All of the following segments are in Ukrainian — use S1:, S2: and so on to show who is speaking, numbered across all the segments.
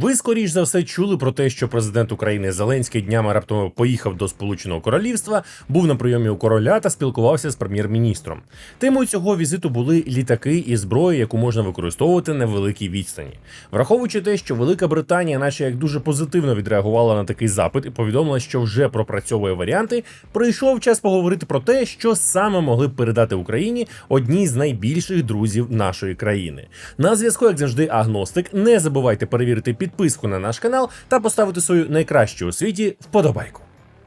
S1: Ви скоріш за все чули про те, що президент України Зеленський днями раптом поїхав до Сполученого Королівства, був на прийомі у короля та спілкувався з прем'єр-міністром. Темою цього візиту були літаки і зброя, яку можна використовувати на великій відстані. Враховуючи те, що Велика Британія, наче як дуже позитивно відреагувала на такий запит і повідомила, що вже пропрацьовує варіанти, прийшов час поговорити про те, що саме могли б передати Україні одні з найбільших друзів нашої країни. На зв'язку, як завжди, агностик. Не забувайте перевірити підписку на наш канал та поставити свою найкращу у світі вподобайку.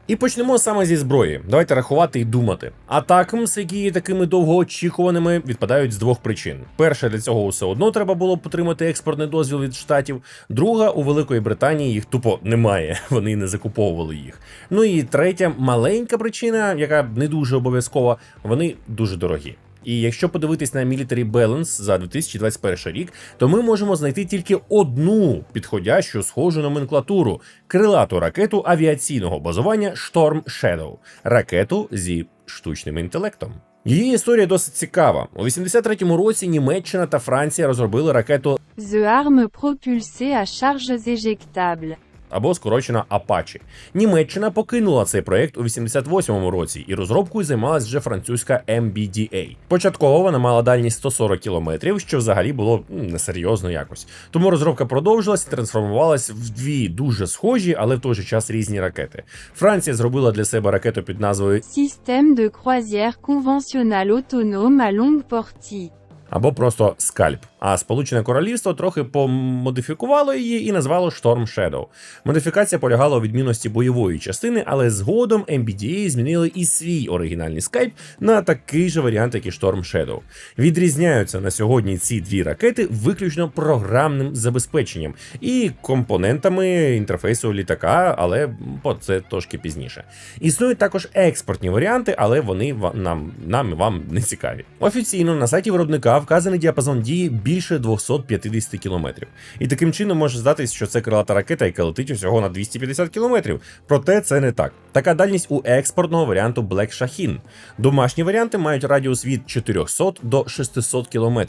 S1: І почнемо саме зі зброї. Давайте рахувати і думати. Атакамс, які є такими довгоочікуваними, відпадають з двох причин: перша для цього все одно треба було отримати експортний дозвіл від штатів. Друга у Великої Британії їх тупо немає, вони не закуповували їх. Ну і третя маленька причина, яка не дуже обов'язкова, вони дуже дорогі. І якщо подивитись на Military Balance за 2021 рік, то ми можемо знайти тільки одну підходящу схожу номенклатуру крилату ракету авіаційного базування Storm Shadow, ракету зі штучним інтелектом. Її історія досить цікава. У 83-му році Німеччина та Франція розробили ракету
S2: The arme propulsée à charges éjectables.
S1: Або скорочена Apache. Німеччина покинула цей проект у 88-му році, і розробкою займалась вже французька MBDA. Початково вона мала дальність 140 кілометрів, що взагалі було несерйозно якось. Тому розробка продовжилась і трансформувалась в дві дуже схожі, але в той же час різні ракети. Франція зробила для себе ракету під назвою
S2: Système de croisière conventionnel autonome à longue portée.
S1: або просто скальп. А Сполучене Королівство трохи помодифікувало її і назвало Storm Shadow. Модифікація полягала у відмінності бойової частини, але згодом MBDA змінили і свій оригінальний скальп на такий же варіант, як і Storm Shadow. Відрізняються на сьогодні ці дві ракети виключно програмним забезпеченням і компонентами інтерфейсу літака, але по це трошки пізніше. Існують також експортні варіанти, але вони нам, нам вам не цікаві. Офіційно на сайті виробника вказаний діапазон дії більше 250 кілометрів. І таким чином може здатись, що це крилата ракета, яка летить усього на 250 кілометрів. Проте це не так. Така дальність у експортного варіанту Black Shahin. Домашні варіанти мають радіус від 400 до 600 км.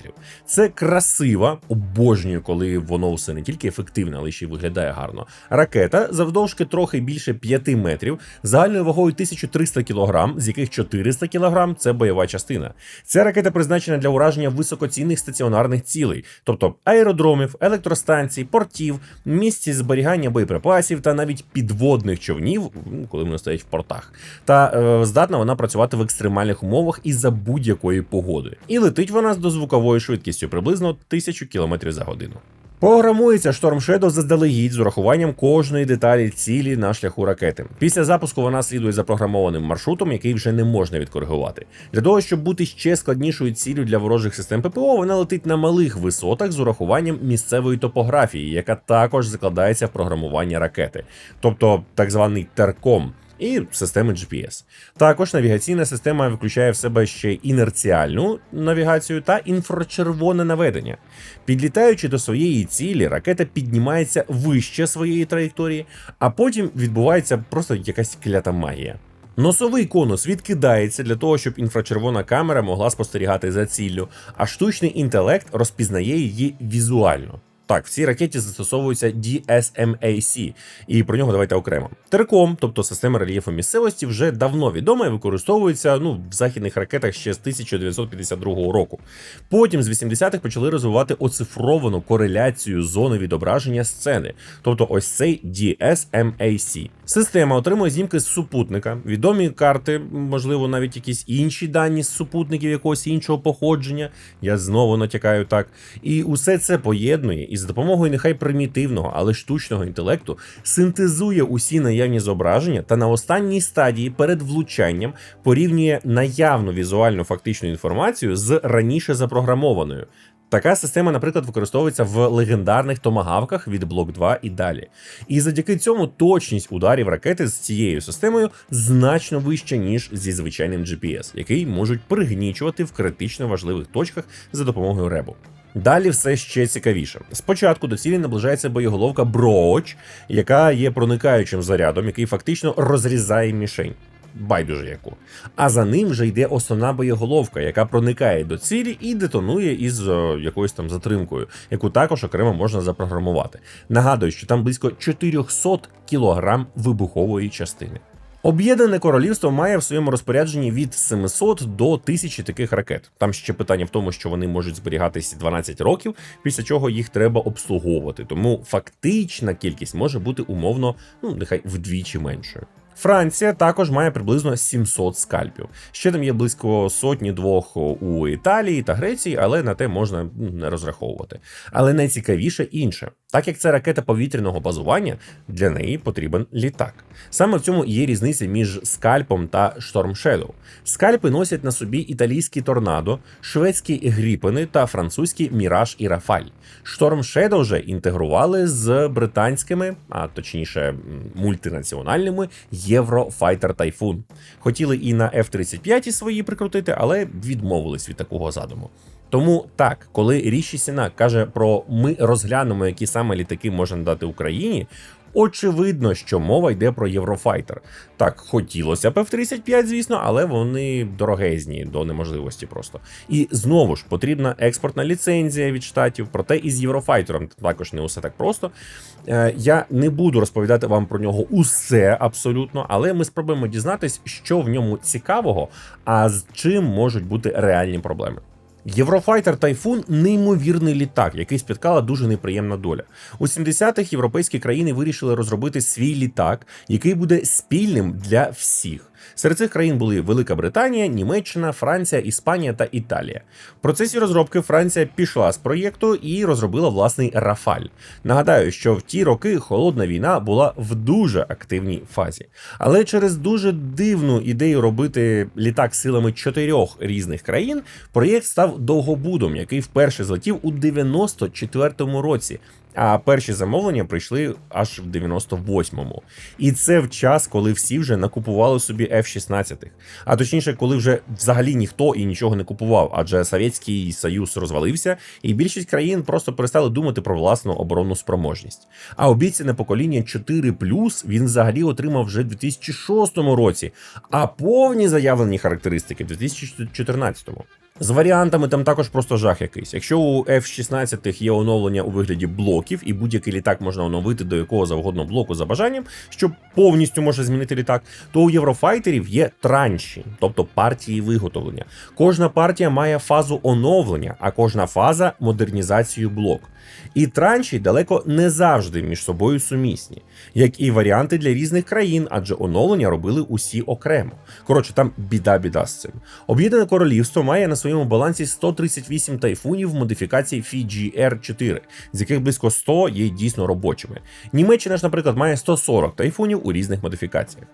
S1: Це красива, обожнюю, коли воно все не тільки ефективне, але ще й виглядає гарно. Ракета завдовжки трохи більше 5 метрів, загальною вагою 1300 кг, з яких 400 кг – це бойова частина. Ця ракета призначена для ураження високоцінних стаціонарних цілей, тобто аеродромів, електростанцій, портів, місць зберігання боєприпасів та навіть підводних човнів, коли вони стоять в портах. Та е, здатна вона працювати в екстремальних умовах і за будь-якої погоди. І летить вона з дозвуковою швидкістю приблизно 1000 км за годину. Програмується Storm Shadow заздалегідь з урахуванням кожної деталі цілі на шляху ракети. Після запуску вона слідує запрограмованим маршрутом, який вже не можна відкоригувати. Для того, щоб бути ще складнішою ціллю для ворожих систем ППО, вона летить на малих висотах з урахуванням місцевої топографії, яка також закладається в програмування ракети, тобто так званий терком. І системи GPS. Також навігаційна система включає в себе ще інерціальну навігацію та інфрачервоне наведення. Підлітаючи до своєї цілі, ракета піднімається вище своєї траєкторії, а потім відбувається просто якась клята магія. Носовий конус відкидається для того, щоб інфрачервона камера могла спостерігати за ціллю, а штучний інтелект розпізнає її візуально. Так, в цій ракеті застосовується DSMAC, і про нього давайте окремо. Терком, тобто система рельєфу місцевості, вже давно відома і використовується ну, в західних ракетах ще з 1952 року. Потім з 80-х почали розвивати оцифровану кореляцію зони відображення сцени, тобто ось цей DSMAC. Система отримує знімки з супутника, відомі карти, можливо, навіть якісь інші дані з супутників якогось іншого походження. Я знову натякаю так. І усе це поєднує і за допомогою нехай примітивного, але штучного інтелекту синтезує усі наявні зображення та на останній стадії перед влучанням порівнює наявну візуальну фактичну інформацію з раніше запрограмованою. Така система, наприклад, використовується в легендарних томагавках від Block 2 і далі. І завдяки цьому точність ударів ракети з цією системою значно вища, ніж зі звичайним GPS, який можуть пригнічувати в критично важливих точках за допомогою ребу. Далі все ще цікавіше. Спочатку до цілі наближається боєголовка Броч, яка є проникаючим зарядом, який фактично розрізає мішень. Байдуже яку. А за ним вже йде основна боєголовка, яка проникає до цілі і детонує із е, якоюсь там затримкою, яку також окремо можна запрограмувати. Нагадую, що там близько 400 кг вибухової частини. Об'єднане королівство має в своєму розпорядженні від 700 до 1000 таких ракет. Там ще питання в тому, що вони можуть зберігатися 12 років, після чого їх треба обслуговувати. Тому фактична кількість може бути умовно, ну нехай вдвічі меншою. Франція також має приблизно 700 скальпів. Ще там є близько сотні двох у Італії та Греції, але на те можна ну, не розраховувати. Але найцікавіше інше, так як це ракета повітряного базування, для неї потрібен літак. Саме в цьому є різниця між скальпом та Storm Shadow. Скальпи носять на собі італійські торнадо, шведські гріпени та французькі Міраж і Рафаль. Storm Shadow вже інтегрували з британськими, а точніше мультинаціональними Eurofighter Typhoon. Хотіли і на F-35 свої прикрутити, але відмовились від такого задуму. Тому так, коли Ріші Сінак каже про ми розглянемо, які саме літаки можна дати Україні. Очевидно, що мова йде про Єврофайтер. Так, хотілося б F-35, звісно, але вони дорогезні до неможливості просто. І знову ж потрібна експортна ліцензія від штатів, проте і з Єврофайтером також не усе так просто. Е, Я не буду розповідати вам про нього усе абсолютно, але ми спробуємо дізнатись, що в ньому цікавого, а з чим можуть бути реальні проблеми. Єврофайтер Тайфун неймовірний літак, який спіткала дуже неприємна доля. У 70-х європейські країни вирішили розробити свій літак, який буде спільним для всіх. Серед цих країн були Велика Британія, Німеччина, Франція, Іспанія та Італія. В процесі розробки Франція пішла з проєкту і розробила власний Рафаль. Нагадаю, що в ті роки холодна війна була в дуже активній фазі. Але через дуже дивну ідею робити літак силами чотирьох різних країн, проєкт став довгобудом, який вперше злетів у 94-му році. А перші замовлення прийшли аж в 98-му. І це в час, коли всі вже накупували собі F-16. А точніше, коли вже взагалі ніхто і нічого не купував, адже Совєтський Союз розвалився, і більшість країн просто перестали думати про власну оборонну спроможність. А обіцяне покоління 4 він взагалі отримав вже в 2006 році, а повні заявлені характеристики в 2014-му. З варіантами там також просто жах якийсь. Якщо у F-16 є оновлення у вигляді блоків, і будь-який літак можна оновити до якого завгодно блоку за бажанням, що повністю може змінити літак, то у єврофайтерів є транші, тобто партії виготовлення. Кожна партія має фазу оновлення, а кожна фаза модернізацію блок. І транші далеко не завжди між собою сумісні, як і варіанти для різних країн, адже оновлення робили усі окремо. Коротше, там біда-біда з цим. Об'єднане королівство має на своєму балансі 138 тайфунів модифікації FGR 4 з яких близько 100 є дійсно робочими. Німеччина ж, наприклад, має 140 тайфунів у різних модифікаціях.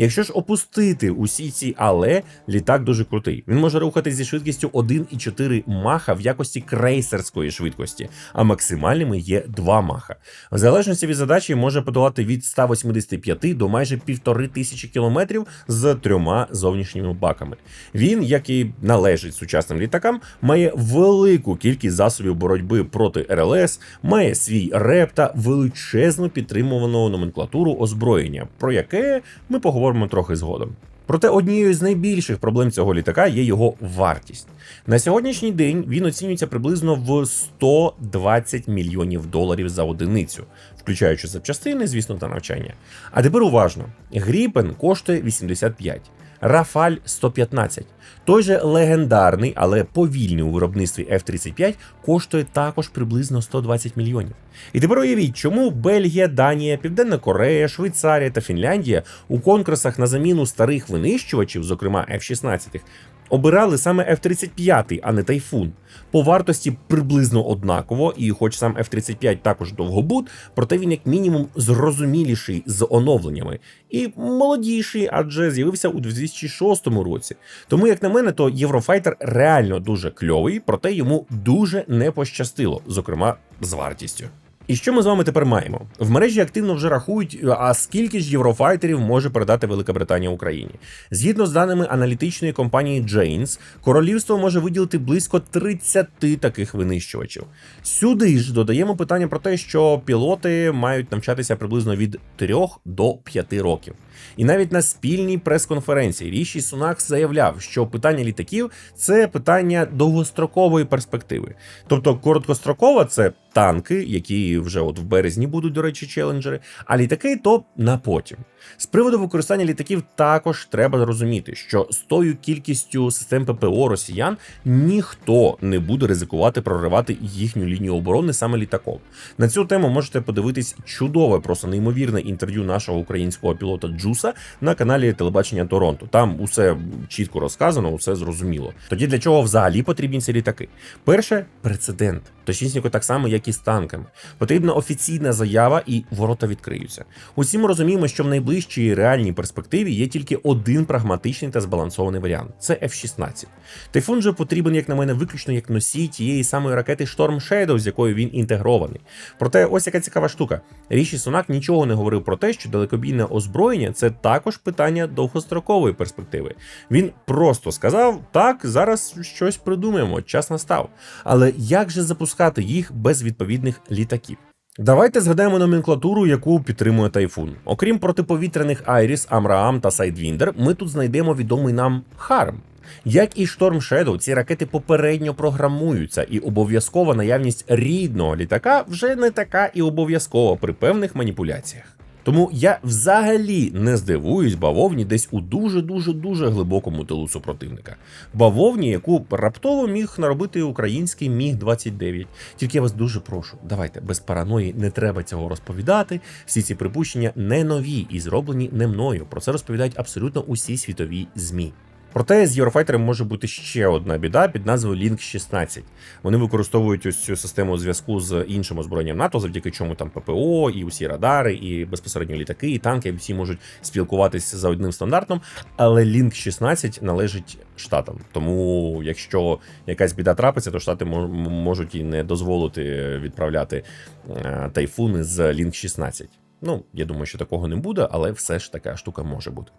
S1: Якщо ж опустити усі ці але, літак дуже крутий. Він може рухатись зі швидкістю 1,4 маха в якості крейсерської швидкості, а максимальними є 2 маха. В залежності від задачі може подолати від 185 до майже півтори тисячі кілометрів з трьома зовнішніми баками. Він, як і належить сучасним літакам, має велику кількість засобів боротьби проти РЛС, має свій реп та величезну підтримувану номенклатуру озброєння, про яке ми поговоримо трохи згодом. Проте однією з найбільших проблем цього літака є його вартість. На сьогоднішній день він оцінюється приблизно в 120 мільйонів доларів за одиницю, включаючи запчастини, звісно, та навчання. А тепер уважно: Гріпен коштує 85. Рафаль 115. Той же легендарний, але повільний у виробництві F-35 коштує також приблизно 120 мільйонів. І тепер уявіть, чому Бельгія, Данія, Південна Корея, Швейцарія та Фінляндія у конкурсах на заміну старих винищувачів, зокрема F-16, обирали саме F-35, а не Тайфун. По вартості приблизно однаково, і хоч сам F-35 також довгобуд, проте він як мінімум зрозуміліший з оновленнями і молодіший, адже з'явився у 2006 році. Тому, як на мене, то Єврофайтер реально дуже кльовий, проте йому дуже не пощастило, зокрема з вартістю. І що ми з вами тепер маємо? В мережі активно вже рахують, а скільки ж єврофайтерів може передати Велика Британія Україні. Згідно з даними аналітичної компанії Janes, королівство може виділити близько 30 таких винищувачів. Сюди ж додаємо питання про те, що пілоти мають навчатися приблизно від 3 до 5 років. І навіть на спільній прес-конференції Ріші Сунак заявляв, що питання літаків це питання довгострокової перспективи. Тобто короткострокова це танки, які вже от в березні будуть, до речі, челенджери, а літаки то на потім. З приводу використання літаків також треба розуміти, що з тою кількістю систем ППО росіян ніхто не буде ризикувати проривати їхню лінію оборони саме літаком. На цю тему можете подивитись чудове, просто неймовірне інтерв'ю нашого українського пілота Джуса на каналі Телебачення Торонто. Там усе чітко розказано, усе зрозуміло. Тоді для чого взагалі потрібні ці літаки? Перше прецедент, точніше так само, як і з танками. Потрібна офіційна заява, і ворота відкриються. Усі ми розуміємо, що в найближчій реальній перспективі є тільки один прагматичний та збалансований варіант це F-16. Тайфун же потрібен, як на мене, виключно як носій тієї самої ракети Storm Shadow, з якою він інтегрований. Проте, ось яка цікава штука. Ріші Сунак нічого не говорив про те, що далекобійне озброєння це також питання довгострокової перспективи. Він просто сказав: так, зараз щось придумаємо, час настав. Але як же запускати їх без відповідних літаків? Давайте згадаємо номенклатуру, яку підтримує тайфун. Окрім протиповітряних Айріс, Амраам та Сайдвіндер, ми тут знайдемо відомий нам Харм. Як і Storm Shadow, ці ракети попередньо програмуються, і обов'язкова наявність рідного літака вже не така і обов'язкова при певних маніпуляціях. Тому я взагалі не здивуюсь бавовні десь у дуже дуже дуже глибокому тилу супротивника. Бавовні, яку раптово міг наробити український міг 29 Тільки я вас дуже прошу, давайте без параної не треба цього розповідати. Всі ці припущення не нові і зроблені не мною. Про це розповідають абсолютно усі світові змі. Проте з Eurofighter може бути ще одна біда під назвою Link 16. Вони використовують ось цю систему зв'язку з іншим озброєнням НАТО, завдяки чому там ППО, і усі радари, і безпосередньо літаки, і танки всі можуть спілкуватися за одним стандартом. Але Link 16 належить штатам. Тому, якщо якась біда трапиться, то штати можуть і не дозволити відправляти е, тайфуни з Link 16. Ну, я думаю, що такого не буде, але все ж така штука може бути.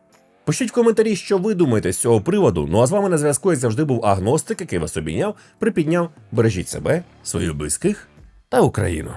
S1: Пишіть в коментарі, що ви думаєте з цього приводу. Ну а з вами на зв'язку як завжди був агностик, який вас обійняв, припідняв. Бережіть себе, своїх близьких та Україну.